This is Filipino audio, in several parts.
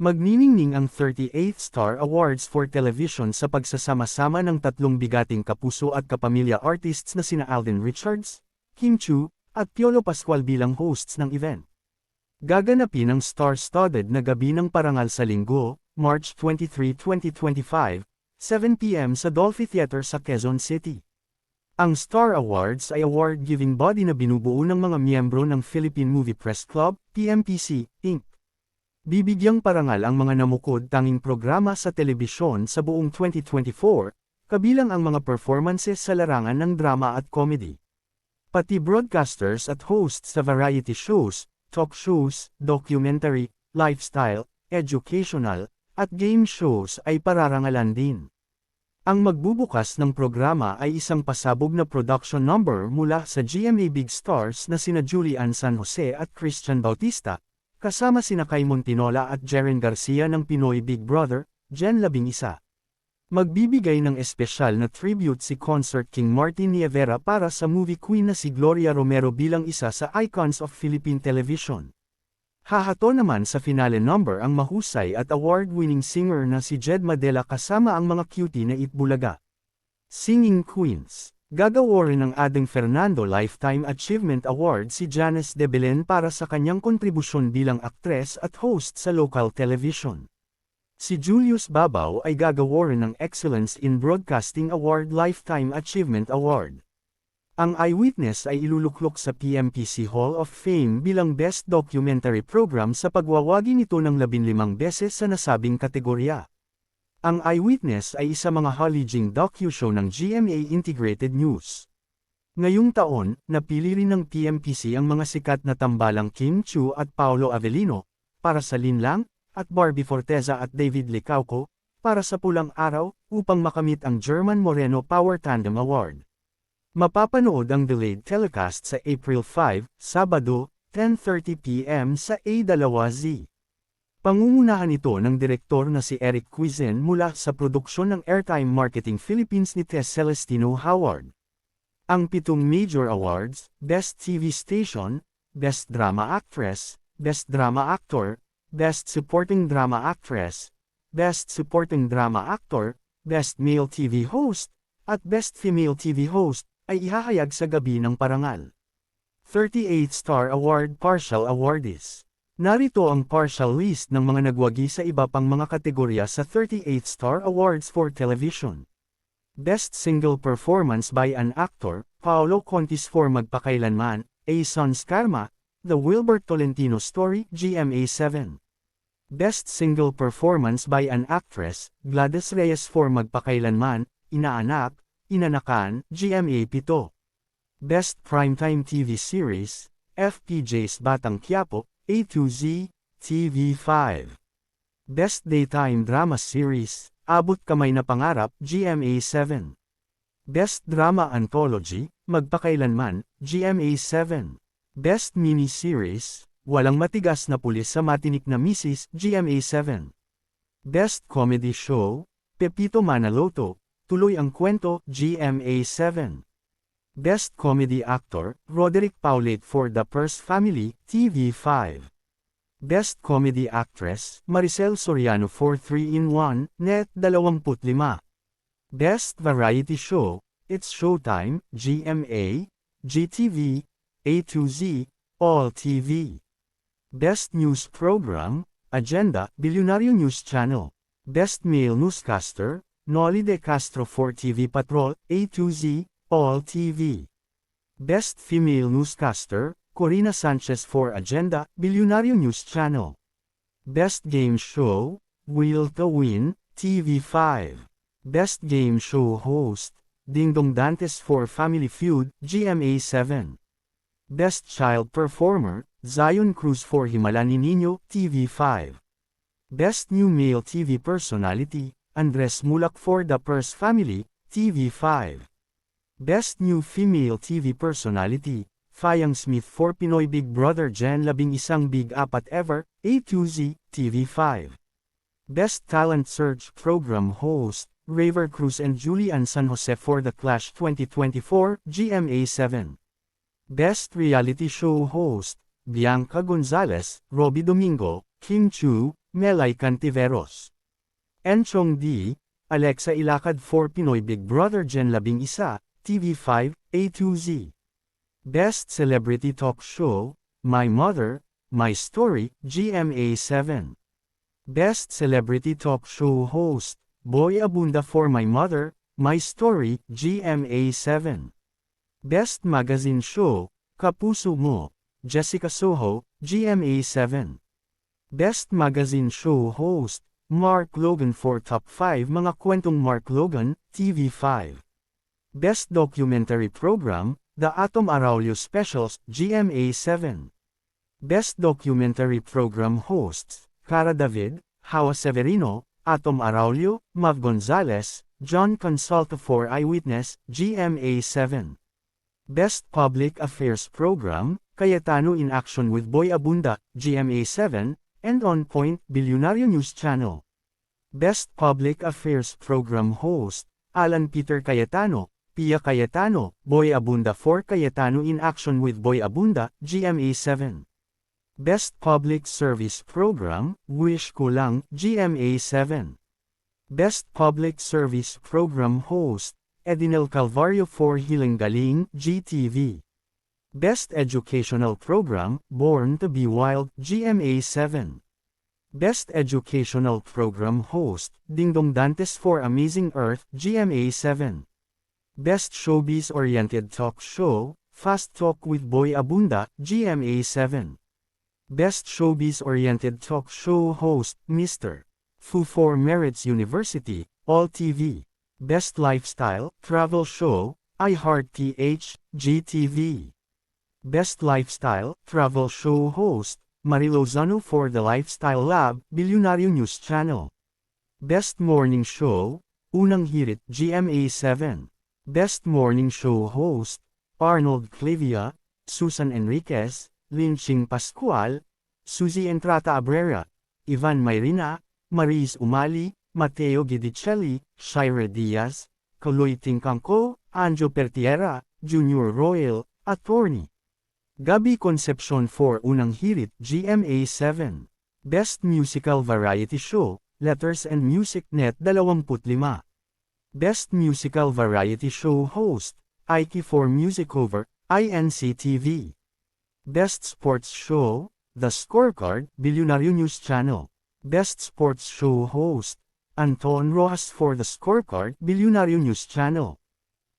Magniningning ang 38th Star Awards for Television sa pagsasama-sama ng tatlong bigating kapuso at kapamilya artists na sina Alden Richards, Kim Chu, at Piolo Pascual bilang hosts ng event. Gaganapin ang star-studded na gabi ng parangal sa linggo, March 23, 2025, 7pm sa Dolphy Theater sa Quezon City. Ang Star Awards ay award-giving body na binubuo ng mga miyembro ng Philippine Movie Press Club, PMPC, Inc. Bibigyang parangal ang mga namukod tanging programa sa telebisyon sa buong 2024, kabilang ang mga performances sa larangan ng drama at comedy. Pati broadcasters at hosts sa variety shows, talk shows, documentary, lifestyle, educational, at game shows ay pararangalan din. Ang magbubukas ng programa ay isang pasabog na production number mula sa GMA Big Stars na sina Julian San Jose at Christian Bautista, kasama sina Kay Montinola at Jeren Garcia ng Pinoy Big Brother, Jen Labing Isa. Magbibigay ng espesyal na tribute si Concert King Martin Nievera para sa movie queen na si Gloria Romero bilang isa sa icons of Philippine television. Hahato naman sa finale number ang mahusay at award-winning singer na si Jed Madela kasama ang mga cutie na Itbulaga. Singing Queens Gagawarin ng Ading Fernando Lifetime Achievement Award si Janice De Belen para sa kanyang kontribusyon bilang aktres at host sa local television. Si Julius Babaw ay gagawarin ng Excellence in Broadcasting Award Lifetime Achievement Award. Ang Eyewitness ay iluluklok sa PMPC Hall of Fame bilang Best Documentary Program sa pagwawagi nito ng 15 beses sa nasabing kategorya. Ang Eyewitness ay isa mga haliging docu-show ng GMA Integrated News. Ngayong taon, napili rin ng PMPC ang mga sikat na tambalang Kim Chu at Paolo Avellino, para sa Linlang, at Barbie Forteza at David Licauco, para sa Pulang Araw, upang makamit ang German Moreno Power Tandem Award. Mapapanood ang delayed telecast sa April 5, Sabado, 10.30pm sa A2Z. Pangungunahan ito ng direktor na si Eric Cuizen mula sa produksyon ng Airtime Marketing Philippines ni Tess Celestino Howard. Ang pitong major awards, Best TV Station, Best Drama Actress, Best Drama Actor, Best Supporting Drama Actress, Best Supporting Drama Actor, Best Male TV Host, at Best Female TV Host, ay ihahayag sa gabi ng parangal. 38 Star Award Partial Awardees Narito ang partial list ng mga nagwagi sa iba pang mga kategorya sa 38 Star Awards for Television. Best Single Performance by an Actor, Paolo Contis for Magpakailanman, A Son's Karma, The Wilbert Tolentino Story, GMA 7. Best Single Performance by an Actress, Gladys Reyes for Magpakailanman, Inaanak, Inanakan, GMA 7. Best Primetime TV Series, FPJ's Batang Quiapo, A to Z, TV5. Best Daytime Drama Series, Abot Kamay na Pangarap, GMA 7. Best Drama Anthology, Magpakailanman, GMA 7. Best Mini Series, Walang Matigas na Pulis sa Matinik na Misis, GMA 7. Best Comedy Show, Pepito Manaloto, Tuloy ang Kwento, GMA 7. Best Comedy Actor, Roderick Paulette for The Purse Family, TV5. Best Comedy Actress, Maricel Soriano for 3-in-1, Net 25. Best Variety Show, It's Showtime, GMA, GTV, A2Z, All TV. Best News Program, Agenda, Bilyonaryo News Channel. Best Male Newscaster, Noli De Castro for TV Patrol, A2Z, All TV. Best Female Newscaster, Corina Sanchez for Agenda, Bilyonaryo News Channel. Best Game Show, Will to Win, TV5. Best Game Show Host, Dingdong Dantes for Family Feud, GMA 7. Best Child Performer, Zion Cruz for Himala ni Nino, TV5. Best New Male TV Personality, Andres Mulak for The Purse Family, TV5. Best New Female TV Personality, Fayang Smith for Pinoy Big Brother Labing Isang Big Apat Ever, A2Z, TV5. Best Talent Search Program Host, Raver Cruz and Julian San Jose for The Clash 2024, GMA 7. Best Reality Show Host, Bianca Gonzalez, Robbie Domingo, Kim Chu, Melay Cantiveros. Enchong D, Alexa Ilakad for Pinoy Big Brother Gen 11, TV5, A2Z. Best Celebrity Talk Show, My Mother, My Story, GMA7. Best Celebrity Talk Show Host, Boy Abunda for My Mother, My Story, GMA7. Best Magazine Show, Kapuso Mo, Jessica Soho, GMA7. Best Magazine Show Host, Mark Logan for Top 5 Mga Kwentong Mark Logan, TV5. Best Documentary Program, The Atom Araulio Specials, GMA7. Best Documentary Program Hosts, Cara David, Hawa Severino, Atom Araulio, Mav Gonzalez, John Consulta for Eyewitness, GMA7. Best Public Affairs Program, Cayetano in Action with Boy Abunda, GMA7, and On Point, Bilyonaryo News Channel. Best Public Affairs Program Host, Alan Peter Cayetano, Pia Cayetano, Boy Abunda for Cayetano in Action with Boy Abunda, GMA7. Best Public Service Program, Wish Ko Lang, GMA7. Best Public Service Program Host, Edinel Calvario for Healing Galing, GTV. Best Educational Program, Born to be Wild, GMA7. Best Educational Program Host, Dingdong Dantes for Amazing Earth, GMA7. Best Showbiz-Oriented Talk Show, Fast Talk with Boy Abunda, GMA7. Best Showbiz-Oriented Talk Show Host, Mr. Fu for Merits University, All TV. Best Lifestyle, Travel Show, iHeartTH, GTV. Best Lifestyle, Travel Show Host, Marie Lozano for the Lifestyle Lab, Bilyonaryo News Channel. Best Morning Show, Unang Hirit, GMA7. Best Morning Show Host, Arnold Clivia, Susan Enriquez, Linching Pascual, Suzy Entrata Abrera, Ivan Mayrina, Maris Umali, Mateo Gidicelli, Shira Diaz, Kaloy Tingkangko, Anjo Pertiera, Junior Royal, Attorney. Gabi Concepcion for Unang Hirit GMA 7. Best Musical Variety Show, Letters and Music Net 25. Best Musical Variety Show Host, Ike for Music Over, INCTV. Best Sports Show, The Scorecard, Bilyonaryo News Channel. Best Sports Show Host, Anton Rojas for The Scorecard, Bilyonaryo News Channel.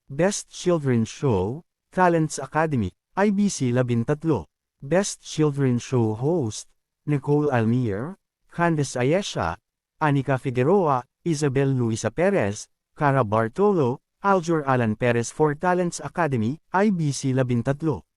Best Children's Show, Talents Academy, IBC 13. Best Children's Show Host, Nicole Almier, Candice Ayesha, Anika Figueroa, Isabel Luisa Perez, Cara Bartolo, Aljur Alan Perez for Talents Academy, IBC 13.